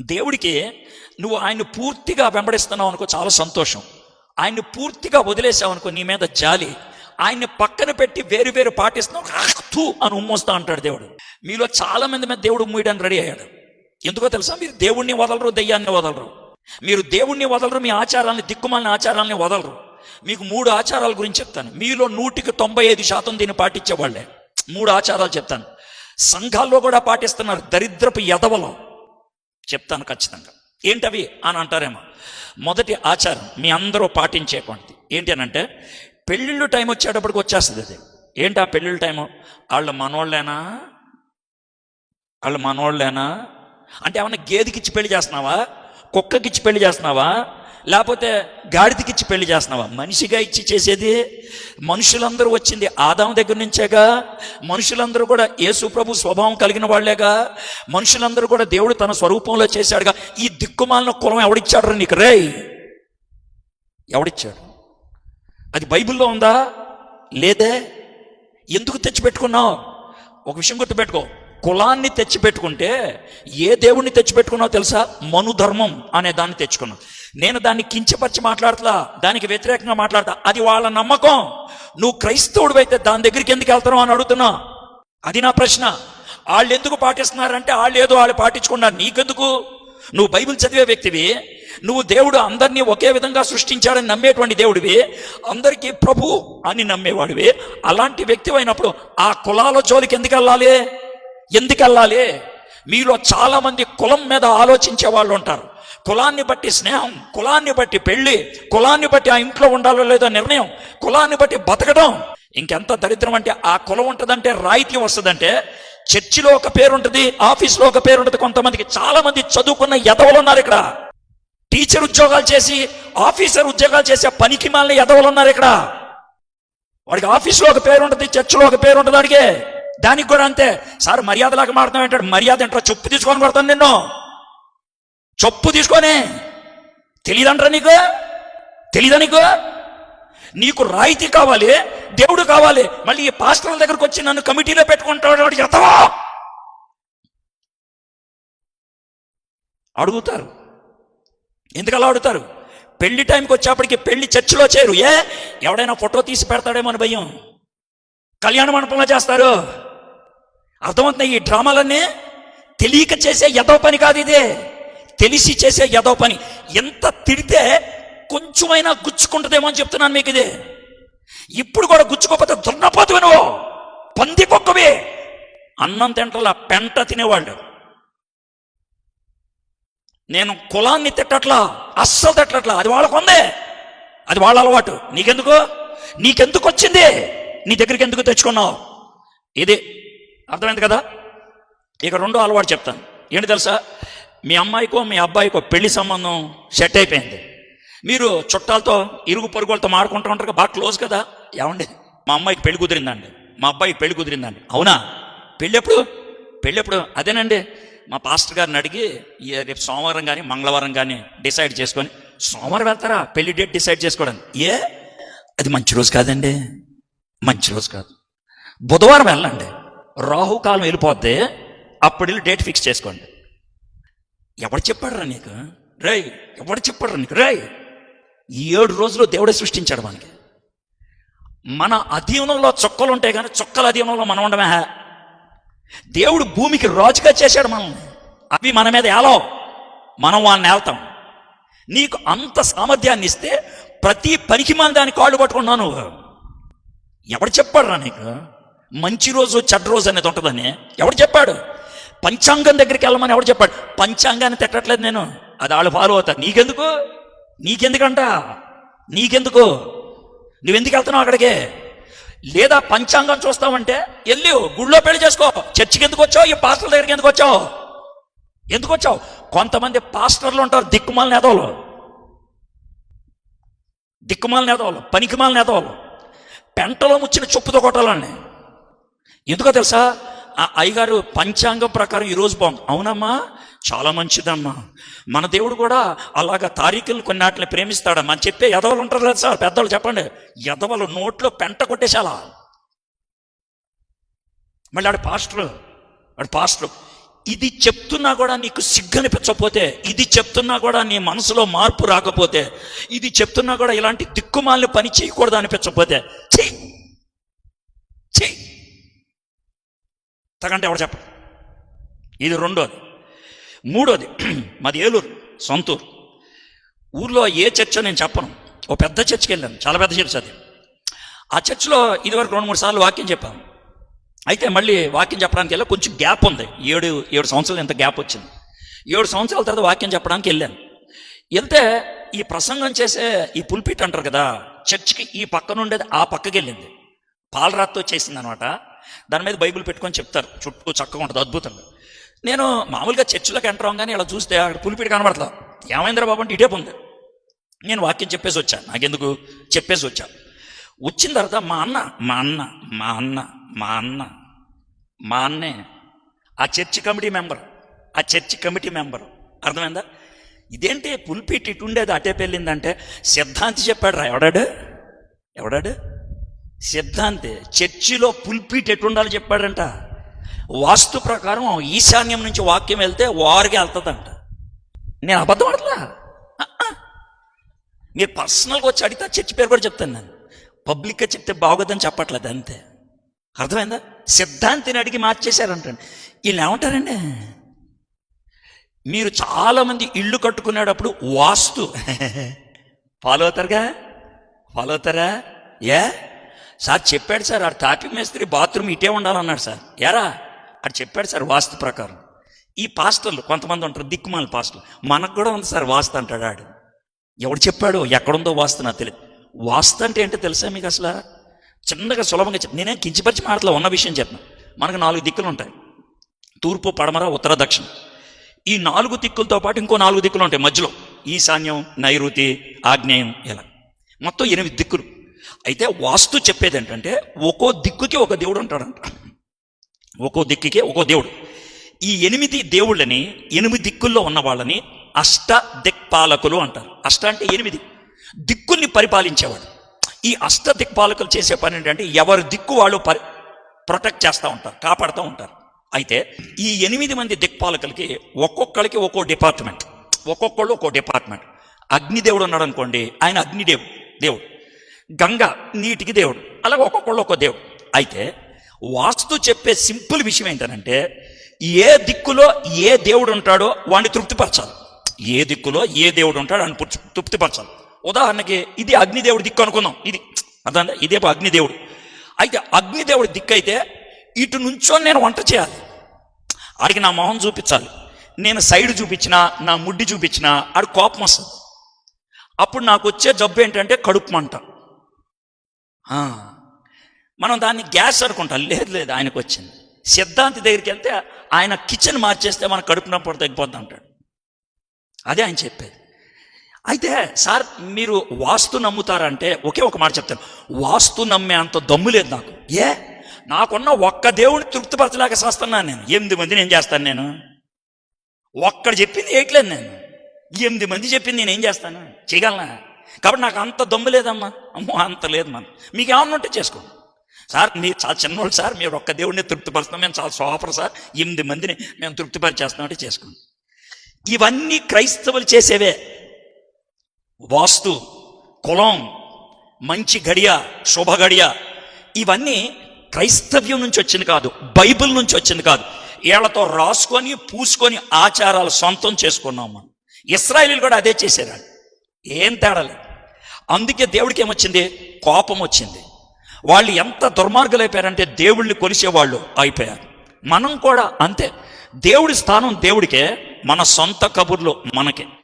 దేవుడికి నువ్వు ఆయన్ని పూర్తిగా వెంబడిస్తున్నావు అనుకో చాలా సంతోషం. ఆయన్ని పూర్తిగా వదిలేసావు అనుకో నీ మీద జాలి. ఆయన్ని పక్కన పెట్టి వేరు వేరు పాటిస్తున్నావు తూ అని ఉమ్మొస్తా అంటాడు దేవుడు. మీలో చాలా మంది మీద దేవుడు మూయడానికి రెడీ అయ్యాడు. ఎందుకో తెలుసా? మీరు దేవుణ్ణి వదలరు దెయ్యాన్ని వదలరు. మీరు దేవుణ్ణి వదలరు మీ ఆచారాలని దిక్కుమాలిన ఆచారాలని వదలరు. మీకు మూడు ఆచారాల గురించి చెప్తాను. మీలో నూటికి తొంభై ఐదు శాతం దీన్ని పాటించేవాళ్ళే. మూడు ఆచారాలు చెప్తాను. సంఘాల్లో కూడా పాటిస్తున్నారు. దరిద్రపు ఎదవలం చెప్తాను ఖచ్చితంగా. ఏంటవి అని అంటారేమో. మొదటి ఆచారం మీ అందరూ పాటించేటువంటిది. ఏంటి అని అంటే పెళ్ళిళ్ళు టైం వచ్చేటప్పటికి వచ్చేస్తుంది అది. ఏంటి ఆ పెళ్ళిళ్ళ టైము? వాళ్ళు మనోళ్ళేనా? వాళ్ళు మనోళ్ళేనా? అంటే ఏమన్నా గేదెకిచ్చి పెళ్ళి చేస్తున్నావా? కుక్కకిచ్చి పెళ్ళి చేస్తున్నావా? లేకపోతే గాడిదకిచ్చి పెళ్ళి చేస్తున్నావా? మనిషిగా ఇచ్చి చేసేది మనుషులందరూ వచ్చింది ఆదాం దగ్గర నుంచేగా మనుషులందరూ కూడా యేసు ప్రభు స్వభావం కలిగిన వాళ్ళేగా మనుషులందరూ కూడా దేవుడు తన స్వరూపంలో చేశాడుగా. ఈ దిక్కుమాలిన కులం ఎవడిచ్చాడు నీకు? రే ఎవడిచ్చాడు? అది బైబిల్లో ఉందా? లేదే? ఎందుకు తెచ్చిపెట్టుకున్నావు? ఒక విషయం గుర్తుపెట్టుకో. కులాన్ని తెచ్చిపెట్టుకుంటే ఏ దేవుణ్ణి తెచ్చిపెట్టుకున్నావు తెలుసా? మనుధర్మం అనే దాన్ని తెచ్చుకున్నావు. నేను దాన్ని కించపరిచి మాట్లాడతా దానికి వ్యతిరేకంగా మాట్లాడతా. అది వాళ్ళ నమ్మకం. నువ్వు క్రైస్తవుడు అయితే దాని దగ్గరికి ఎందుకు వెళ్తావు అని అడుగుతున్నా. అది నా ప్రశ్న. వాళ్ళు ఎందుకు పాటిస్తున్నారంటే వాళ్ళు ఏదో వాళ్ళు పాటించుకున్నారు. నీకెందుకు? నువ్వు బైబిల్ చదివే వ్యక్తివి. నువ్వు దేవుడు అందరినీ ఒకే విధంగా సృష్టించాడని నమ్మేటువంటి దేవుడివి. అందరికీ ప్రభు అని నమ్మేవాడివి. అలాంటి వ్యక్తి అయినప్పుడు ఆ కులాల జోలికి ఎందుకు వెళ్ళాలి? ఎందుకు వెళ్ళాలి? మీలో చాలామంది కులం మీద ఆలోచించే వాళ్ళు ఉంటారు. కులాన్ని బట్టి స్నేహం కులాన్ని బట్టి పెళ్ళి కులాన్ని బట్టి ఆ ఇంట్లో ఉండాలో లేదో నిర్ణయం కులాన్ని బట్టి బతకడం. ఇంకెంత దరిద్రం అంటే ఆ కులం ఉంటుందంటే రాయితీ వస్తుందంటే చర్చిలో ఒక పేరు ఉంటుంది ఆఫీస్లో ఒక పేరు ఉంటుంది కొంతమందికి చాలామంది చదువుకున్న ఎదవలు ఉన్నారు ఇక్కడ. టీచర్ ఉద్యోగాలు చేసి ఆఫీసర్ ఉద్యోగాలు చేసే పనికి మాలిన ఎదవలు ఉన్నారు ఇక్కడ. వాడికి ఆఫీస్లో ఒక పేరు ఉంటుంది చర్చిలో ఒక పేరు ఉంటుంది వాడికి. దానికి కూడా అంతే. సార్ మర్యాదలాగా మాడతాం ఏంటాడు మర్యాద ఏంటో చొప్పు తీసుకొని కొడతాను నిన్ను. చొప్పు తీసుకొని. తెలియదంటారా నీకు? తెలియదా నీకు? నీకు రాయితీ కావాలి దేవుడు కావాలి. మళ్ళీ ఈ పాస్టర్ల దగ్గరకు వచ్చి నన్ను కమిటీలో పెట్టుకుంటాడు వాడు అడుగుతారు. ఎందుకలా అడుగుతారు? పెళ్ళి టైంకి వచ్చేప్పటికి పెళ్ళి చర్చిలో చేరు. ఏ? ఎవడైనా ఫోటో తీసి పెడతాడేమో అని భయం. కళ్యాణ మండపంలో చేస్తారు. అర్థమవుతున్నాయి ఈ డ్రామాలన్నీ? తెలియక చేసే యదో పని కాదు ఇదే. తెలిసి చేసే యదో పని. ఎంత తిడితే కొంచెమైనా గుచ్చుకుంటుందేమో అని చెప్తున్నాను మీకు ఇది. ఇప్పుడు కూడా గుచ్చుకోకపోతే దున్నపోతువి నువ్వు. పందికొక్కవి అన్నం తింటలా పెంట తినేవాళ్ళు. నేను కులాన్ని తిట్టట్లా అస్సలు తిట్టట్లా. అది వాళ్ళకు ఉందే. అది వాళ్ళ అలవాటు. నీకెందుకు? నీకెందుకు వచ్చింది? నీ దగ్గరికి ఎందుకు తెచ్చుకున్నావు? ఇది అర్థమైంది కదా? ఇక రెండో అలవాటు చెప్తాను. ఏంటి తెలుసా? మీ అమ్మాయికో మీ అబ్బాయికో పెళ్ళి సంబంధం సెట్ అయిపోయింది. మీరు చుట్టాలతో ఇరుగు పొరుగులతో మాడుకుంటూ ఉంటారు బాగా క్లోజ్ కదా? ఏమండి? మా అమ్మాయికి పెళ్ళి కుదిరిందండి. మా అబ్బాయికి పెళ్ళి కుదిరిందండి. అవునా? పెళ్ళి ఎప్పుడు పెళ్ళి ఎప్పుడు అదేనండి. మా పాస్టర్ గారిని అడిగి రేపు సోమవారం కానీ మంగళవారం కానీ డిసైడ్ చేసుకొని సోమవారం వెళ్తారా? పెళ్ళి డేట్ డిసైడ్ చేసుకోవడానికి. ఏ? అది మంచి రోజు కాదండి. మంచి రోజు కాదు. బుధవారం వెళ్ళండి. రాహుకాలం వెళ్ళిపోద్ది అప్పుడు వెళ్ళి డేట్ ఫిక్స్ చేసుకోండి. ఎవడు చెప్పాడురా నీకు? రేయ్ ఎవడు చెప్పాడురా నీకు? రేయ్ ఈ ఏడు రోజులు దేవుడే సృష్టించాడు మనకి. మన అధీనంలో చొక్కలు ఉంటాయి కానీ చొక్కల అధీనంలో మనం ఉండమే. దేవుడు భూమికి రాజుగా చేశాడు మనల్ని. అవి మన మీద ఏలో మనం వాళ్ళని ఏళ్తాం నీకు అంత సామర్థ్యాన్ని ఇస్తే ప్రతి పనికి మన దాని కాళ్ళు పట్టుకున్నావు నువ్వు. ఎవడు చెప్పాడురా నీకు? మంచి రోజు చెడ్డ రోజు అనేది ఉంటుందని ఎవడు చెప్పాడు? పంచాంగం దగ్గరికి వెళ్ళమని ఎవడు చెప్పాడు? పంచాంగాన్ని తిట్టట్లేదు నేను. అది వాళ్ళు ఫాలో అవుతారు. నీకెందుకు? నీకెందుకంట? నీకెందుకు? నువ్వెందుకు వెళ్తున్నావు అక్కడికి? లేదా పంచాంగం చూస్తావంటే వెళ్ళి గుళ్ళో పెళ్ళి చేసుకో. చర్చికి ఎందుకు వచ్చావు? ఈ పాస్టర్ల దగ్గరికి ఎందుకు వచ్చావు? ఎందుకు వచ్చావు? కొంతమంది పాస్టర్లు ఉంటారు దిక్కుమాల నేతలు దిక్కుమాల నేతలు పనికిమాల నేతలు పెంటలో ముచ్చిన చొప్పుతో కొట్టాలండి. ఎందుకో తెలుసా? ఆ అయ్యగారు పంచాంగం ప్రకారం ఈరోజు బాగుంది అవునమ్మా? చాలా మంచిదమ్మా. మన దేవుడు కూడా అలాగ తారీఖులు కొన్నాటిని ప్రేమిస్తాడమ్మా అని చెప్పే ఎదవలు ఉంటారు కదా సార్? పెద్దవాళ్ళు చెప్పండి. ఎదవలు నోట్లో పెంట కొట్టేశాలా? మళ్ళీ ఆడు పాస్టర్ ఆడు పాస్టర్ ఇది చెప్తున్నా కూడా నీకు సిగ్గనిపించకపోతే ఇది చెప్తున్నా కూడా నీ మనసులో మార్పు రాకపోతే ఇది చెప్తున్నా కూడా ఇలాంటి దిక్కుమాలిన పని చేయకూడదు అనిపించకపోతే చెయ్యి తగంటే ఎవరు చెప్పరు ఇది రెండోది. మూడోది మాది ఏలూరు సొంతూరు. ఊర్లో ఏ చర్చో నేను చెప్పను. ఓ పెద్ద చర్చికి వెళ్ళాను. చాలా పెద్ద చర్చ్ అది. ఆ చర్చిలో ఇదివరకు రెండు మూడు సార్లు వాక్యం చెప్పాను. అయితే మళ్ళీ వాక్యం చెప్పడానికి వెళ్ళా. కొంచెం గ్యాప్ ఉంది. ఏడు ఏడు సంవత్సరాలు ఎంత గ్యాప్ వచ్చింది. ఏడు సంవత్సరాల తర్వాత వాక్యం చెప్పడానికి వెళ్ళాను. వెళ్తే ఈ ప్రసంగం చేసే ఈ పుల్పిట్ అంటారు కదా చర్చికి ఈ పక్క నుండేది ఆ పక్కకి వెళ్ళింది. పాలరాత్తో చేసింది అనమాట దాని మీద బైబుల్ పెట్టుకొని చెప్తారు. చుట్టూ చక్కగా ఉంటుంది అద్భుతంగా. నేను మామూలుగా చర్చిలోకి ఎంటర్ అవ్వగానే ఇలా చూస్తే అక్కడ పులిపిడి కనబడతా. ఏమైందిరా బాబు అంటే ఇటే పొంది. నేను వాక్యం చెప్పేసి వచ్చాను నాకెందుకు? చెప్పేసి వచ్చా. వచ్చిన తర్వాత మా అన్న మా అన్న మా అన్న మా అన్న మా అన్నే ఆ చర్చి కమిటీ మెంబర్ ఆ చర్చి కమిటీ మెంబర్. అర్థమైందా? ఇదేంటి పుల్పిట్ ఇటు ఉండేది అటే పెళ్ళిందంటే? సిద్ధాంతి చెప్పాడు రా ఎవడాడు? ఎవడాడు? సిద్ధాంతే చర్చిలో పుల్పీట్ ఎటు చెప్పాడంట. వాస్తు ప్రకారం ఈశాన్యం నుంచి వాక్యం వెళ్తే వారికి వెళ్తుందంట నేను అబద్ధం ఆడలా మీరు పర్సనల్గా వచ్చి అడిగితే చర్చి పేరు కూడా చెప్తాను నేను. పబ్లిక్గా చెప్తే బాగోదని చెప్పట్లేదు అంతే. అర్థమైందా? సిద్ధాంతిని అడిగి మార్చేశారంటండి. వీళ్ళు ఏమంటారండి? మీరు చాలామంది ఇల్లు కట్టుకునేటప్పుడు వాస్తు. ఫాలో అవుతారుగా? ఫాలో అవుతారా? ఏ సార్ చెప్పాడు సార్ ఆడు తాపి మేస్త్రి బాత్రూమ్ ఇటే ఉండాలన్నాడు సార్. ఎరా? అది చెప్పాడు సార్ వాస్తు ప్రకారం. ఈ పాస్టర్లు కొంతమంది ఉంటారు దిక్కుమాల పాస్టర్లు. మనకు కూడా ఉంది సార్ వాస్తు అంటాడు ఆడు. ఎవడు చెప్పాడు ఎక్కడుందో వాస్తు నాకు తెలియదు వాస్తు అంటే ఏంటో తెలుసా మీకు అసలు? చిన్నగా సులభంగా చెప్పి నేనే కించిపరిచి మాటలో ఉన్న విషయం చెప్పను. మనకు నాలుగు దిక్కులు ఉంటాయి. తూర్పు పడమర ఉత్తర దక్షిణ. ఈ నాలుగు దిక్కులతో పాటు ఇంకో నాలుగు దిక్కులు ఉంటాయి మధ్యలో. ఈశాన్యం నైరుతి ఆగ్నేయం ఇలా. మొత్తం ఎనిమిది దిక్కులు. అయితే వాస్తు చెప్పేది ఏంటంటే ఒక్కో దిక్కుకి ఒక దేవుడు ఉంటాడంట. ఒక్కో దిక్కుకి ఒక్కో దేవుడు. ఈ ఎనిమిది దేవుళ్ళని ఎనిమిది దిక్కుల్లో ఉన్న వాళ్ళని అష్ట దిక్పాలకులు అంటారు. అష్ట అంటే ఎనిమిది. దిక్కుల్ని పరిపాలించేవాడు. ఈ అష్ట దిక్పాలకులు చేసే పని ఏంటంటే ఎవరి దిక్కు వాళ్ళు పరి ప్రొటెక్ట్ చేస్తూ ఉంటారు కాపాడుతూ ఉంటారు. అయితే ఈ ఎనిమిది మంది దిక్పాలకులకి ఒక్కొక్కరికి ఒక్కో డిపార్ట్మెంట్. ఒక్కొక్కళ్ళు ఒక్కో డిపార్ట్మెంట్. అగ్నిదేవుడు ఉన్నాడు అనుకోండి ఆయన అగ్నిదేవుడు దేవుడు. గంగ నీటికి దేవుడు. అలాగే ఒక్కొక్కళ్ళు ఒక్కో దేవుడు. అయితే వాస్తు చెప్పే సింపుల్ విషయం ఏంటంటే ఏ దిక్కులో ఏ దేవుడు ఉంటాడో వాడిని తృప్తిపరచాలి. ఏ దిక్కులో ఏ దేవుడు ఉంటాడో అని తృప్తిపరచాలి. ఉదాహరణకి ఇది అగ్నిదేవుడి దిక్కు అనుకుందాం. ఇది అర్థం ఇదే అగ్నిదేవుడు. అయితే అగ్నిదేవుడి దిక్కు అయితే ఇటు నుంచో నేను వంట చేయాలి. ఆడికి నా మొహం చూపించాలి. నేను సైడ్ చూపించినా నా ముడ్డి చూపించినా ఆడు కోపం వస్తుంది. అప్పుడు నాకు వచ్చే జబ్బు ఏంటంటే కడుపు మంట. మనం దాన్ని గ్యాస్ అనుకుంటాం. లేదు లేదు ఆయనకు వచ్చింది సిద్ధాంతి దగ్గరికి వెళ్తే ఆయన కిచెన్ మార్చేస్తే మన కడుపు నొప్పి తగ్గిపోద్ది అంటాడు. అదే ఆయన చెప్పేది. అయితే సార్ మీరు వాస్తు నమ్ముతారంటే ఒకే ఒక మాట చెప్తాను. వాస్తు నమ్మే అంత దమ్ము లేదు నాకు. ఏ? నాకున్న ఒక్క దేవుడిని తృప్తిపరచలేక చేస్తున్నాను నేను. ఎనిమిది మంది నేను చేస్తాను నేను? ఒక్కడు చెప్పింది వేయట్లేదు నేను. ఎనిమిది మంది చెప్పింది నేను ఏం చేస్తాను? చేయగలనా? కాబట్టి నాకు అంత దమ్ము లేదమ్మా. అమ్మో అంత లేదు మన మీకు ఏమన్నా ఉంటే చేసుకోండి సార్ మీరు చాలా చిన్నవాళ్ళు సార్ మీరు ఒక్క దేవుడిని తృప్తిపరుస్తున్నాం. మేము చాలా సోఫర్ సార్. ఎనిమిది మందిని మేము తృప్తిపరిచేస్తున్నామంటే చేసుకోండి ఇవన్నీ క్రైస్తవులు చేసేవే. వాస్తు కులం మంచి గడియ శుభ గడియ ఇవన్నీ క్రైస్తవ్యం నుంచి వచ్చింది కాదు బైబిల్ నుంచి వచ్చింది కాదు. వీళ్ళతో రాసుకొని పూసుకొని ఆచారాలు సొంతం చేసుకున్నాం మనం. కూడా అదే చేశారు ఏం తేడా లేదు. అందుకే దేవుడికి ఏమొచ్చింది కోపం వచ్చింది వాళ్ళు ఎంత దుర్మార్గులు అయిపోయారంటే దేవుళ్ళని కొలిసేవాళ్ళు అయిపోయారు. మనం కూడా అంతే. దేవుడి స్థానం దేవుడికే మన సొంత కబుర్లు మనకే.